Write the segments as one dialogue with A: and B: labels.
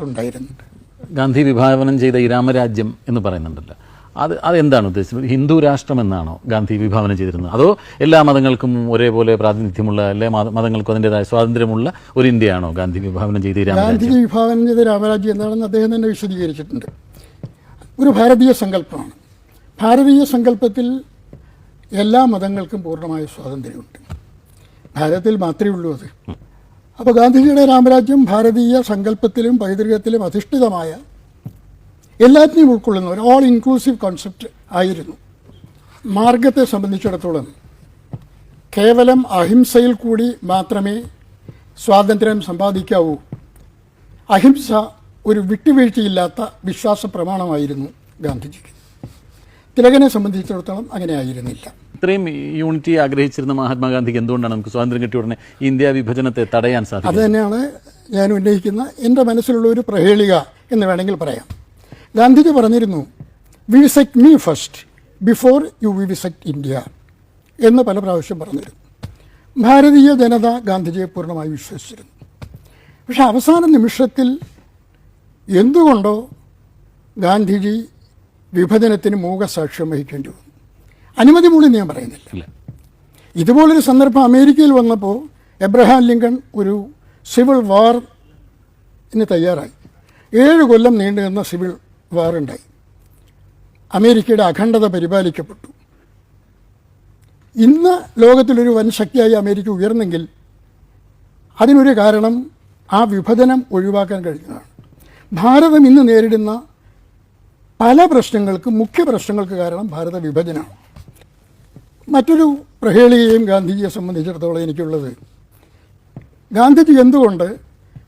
A: ഉണ്ടായിരുന്നു.
B: ഗാന്ധി വിഭാവനം ചെയ്ത ഈ രാമരാജ്യം എന്ന് പറയുന്നുണ്ടല്ലോ. അത് അതെന്താണ് ഉദ്ദേശിച്ചത്? ഹിന്ദു രാഷ്ട്രം എന്നാണോ ഗാന്ധി വിഭാവനം ചെയ്തിരുന്നത്? അതോ എല്ലാ മതങ്ങൾക്കും ഒരേപോലെ പ്രാതിനിധ്യമുള്ള എല്ലാ മത- മതങ്ങൾക്കും അതിന്റെതായ സ്വാതന്ത്ര്യമുള്ള ഒരു ഇന്ത്യയാണോ ഗാന്ധി വിഭാവനം ചെയ്ത
A: ഗാന്ധി വിഭാവനം ചെയ്ത രാമരാജ്യം എന്താണെന്ന് അദ്ദേഹം തന്നെ വിശദീകരിച്ചിട്ടുണ്ട്. ഒരു ഭാരതീയ സങ്കല്പമാണ്. ഭാരതീയ സങ്കല്പത്തിൽ എല്ലാ മതങ്ങൾക്കും പൂർണമായ സ്വാതന്ത്ര്യമുണ്ട്. ഭാരതത്തിൽ മാത്രമേ ഉള്ളൂ അത്. അപ്പോൾ ഗാന്ധിജിയുടെ രാമരാജ്യം ഭാരതീയ സങ്കല്പത്തിലും പൈതൃകത്തിലും അധിഷ്ഠിതമായ എല്ലാത്തിനെയും ഉൾക്കൊള്ളുന്ന ഒരു ഓൾ ഇൻക്ലൂസീവ് കോൺസെപ്റ്റ് ആയിരുന്നു. മാർഗത്തെ സംബന്ധിച്ചിടത്തോളം കേവലം അഹിംസയിൽ കൂടി മാത്രമേ സ്വാതന്ത്ര്യം സമ്പാദിക്കാവൂ. അഹിംസ ഒരു വിട്ടുവീഴ്ചയില്ലാത്ത വിശ്വാസ പ്രമാണമായിരുന്നു ഗാന്ധിജിക്ക്. തിലകനെ സംബന്ധിച്ചിടത്തോളം അങ്ങനെ ആയിരുന്നില്ല.
B: ഇത്രയും യൂണിറ്റി ആഗ്രഹിച്ചിരുന്ന മഹാത്മാഗാന്ധിക്ക് എന്തുകൊണ്ടാണ് നമുക്ക് സ്വാതന്ത്ര്യം കിട്ടിയ ഉടനെ ഇന്ത്യ വിഭജനത്തെ തടയാൻ സാധിക്കും
A: തന്നെയാണ് ഞാൻ ഉന്നയിക്കുന്ന എന്റെ മനസ്സിലുള്ള ഒരു പ്രഹേളിക എന്ന് വേണമെങ്കിൽ പറയാം. ഗാന്ധിജി പറഞ്ഞിരുന്നു vivisect me first before you vivisect India എന്ന് പല പ്രാവശ്യം പറഞ്ഞിരുന്നു. ഭാരതീയ ജനത ഗാന്ധിജിയെ പൂർണമായി വിശ്വസിച്ചിരുന്നു. പക്ഷെ അവസാന നിമിഷത്തിൽ എന്തുകൊണ്ടോ ഗാന്ധിജി വിഭജനത്തിന് മൂകസാക്ഷ്യം വഹിക്കേണ്ടി വന്നു? അനുമതി മൂലം ഞാൻ പറയുന്നില്ല. ഇതുപോലൊരു സന്ദർഭം അമേരിക്കയിൽ വന്നപ്പോൾ എബ്രഹാം ലിങ്കൺ ഒരു സിവിൽ വാറിന് തയ്യാറായി. ഏഴ് കൊല്ലം നീണ്ടു നിന്ന സിവിൽ വാർ ഉണ്ടായി. അമേരിക്കയുടെ അഖണ്ഡത പരിപാലിക്കപ്പെട്ടു. ഇന്ന് ലോകത്തിലൊരു വൻ ശക്തിയായി അമേരിക്ക ഉയർന്നെങ്കിൽ അതിനൊരു കാരണം ആ വിഭജനം ഒഴിവാക്കാൻ കഴിഞ്ഞതാണ്. ഭാരതം ഇന്ന് നേരിടുന്ന പല പ്രശ്നങ്ങൾക്കും മുഖ്യ പ്രശ്നങ്ങൾക്ക് കാരണം ഭാരത വിഭജനമാണ്. മറ്റൊരു പ്രഹേളികയും ഗാന്ധിജിയെ സംബന്ധിച്ചിടത്തോളം എനിക്കുള്ളത്. ഗാന്ധിജി എന്തുകൊണ്ട്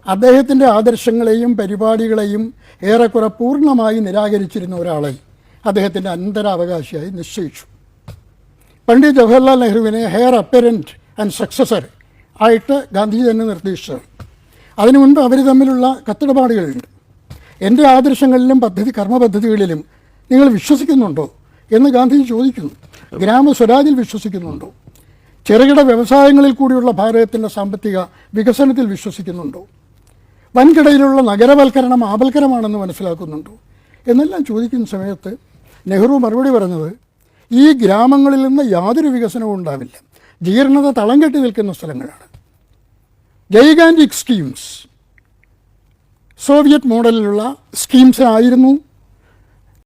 A: അദ്ദേഹത്തിന്റെ ആദർശങ്ങളെയും പരിപാടികളെയും ഏറെക്കുറെ പൂർണമായി നിരാകരിച്ചിരുന്ന ഒരാളെ അദ്ദേഹത്തിന്റെ അനന്തരാവകാശിയായി നിശ്ചയിച്ചു. പണ്ഡിറ്റ് ജവഹർലാൽ നെഹ്റുവിനെ ഹെയർ അപ്പരന്റ് ആൻഡ് സക്സസർ ആയിട്ട് ഗാന്ധിജി തന്നെ നിർദ്ദേശിച്ചത്. അതിനു മുൻപ് അവർ തമ്മിലുള്ള കത്തിടപാടുകളുണ്ട്. എന്റെ ആദർശങ്ങളിലും പദ്ധതി കർമ്മ പദ്ധതികളിലും നിങ്ങൾ വിശ്വസിക്കുന്നുണ്ടോ? എന്ന് ഗാന്ധി ചോദിക്കുന്നു. ഗ്രാമസ്വരാജിൽ വിശ്വസിക്കുന്നുണ്ടോ? ചെറുകിട വ്യവസായങ്ങളിൽ കൂടിയുള്ള ഭാരതത്തിന്റെ സാമ്പത്തിക വികസനത്തിൽ വിശ്വസിക്കുന്നുണ്ടോ? വൻകിടയിലുള്ള നഗരവൽക്കരണം ആപൽക്കരമാണെന്ന് മനസ്സിലാക്കുന്നുണ്ടോ? എന്നെല്ലാം ചോദിക്കുന്ന സമയത്ത് നെഹ്റു മറുപടി പറഞ്ഞത് ഈ ഗ്രാമങ്ങളിൽ നിന്ന് യാതൊരു വികസനവും ഉണ്ടാവില്ല. ജീർണത തളം കെട്ടി നിൽക്കുന്ന സ്ഥലങ്ങളാണ്. Gigantic schemes. സോവിയറ്റ് മോഡലിലുള്ള സ്കീംസ് ആയിരുന്നു